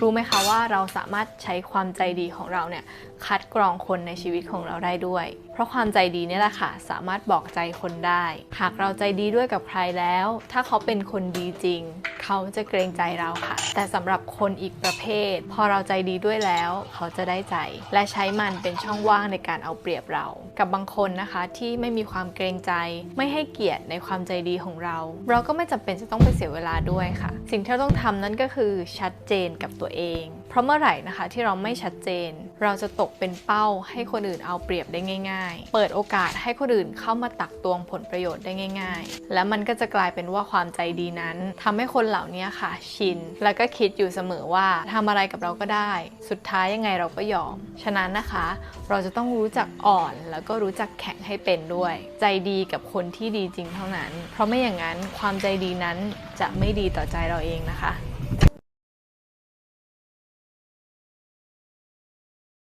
รู้ไหมคะว่าเราสามารถใช้ความใจดีของเราเนี่ยคัดกรองคนในชีวิตของเราได้ด้วย เพราะความใจดีนี่แหละค่ะ สามารถบอกใจคนได้ หากเราใจดีด้วยกับใครแล้ว ถ้าเขาเป็นคนดีจริง เขาจะเกรงใจเราค่ะ แต่สำหรับคนอีกประเภท พอเราใจดีด้วยแล้ว เขาจะได้ใจ และใช้มันเป็นช่องว่างในการเอาเปรียบเรา กับบางคนนะคะที่ไม่มีความเกรงใจ ไม่ให้เกียรติในความใจดีของเรา เราก็ไม่จำเป็นจะต้องไปเสียเวลาด้วยค่ะ สิ่งที่เราต้องทำนั่นก็คือชัดเจนกับตัวเอง ราะเมื่อไหร่นะคะที่เราไม่ชัดเจน เราจะตกเป็นเป้าให้คนอื่นเอาเปรียบได้ง่าย ๆ เปิดโอกาสให้คนอื่นเข้ามาตักตวงผลประโยชน์ได้ง่าย ๆ และมันก็จะกลายเป็นว่าความใจดีนั้นทำให้คนเหล่านี้ค่ะชิน แล้วก็คิดอยู่เสมอว่าทำอะไรกับเราก็ได้ สุดท้ายยังไงเราก็ยอม ฉะนั้นนะคะ เราจะต้องรู้จักอ่อน แล้วก็รู้จักแข็งให้เป็นด้วย ใจดีกับคนที่ดีจริงเท่านั้น เพราะไม่อย่างนั้นความใจดีนั้นจะไม่ดีต่อใจเราเองนะคะ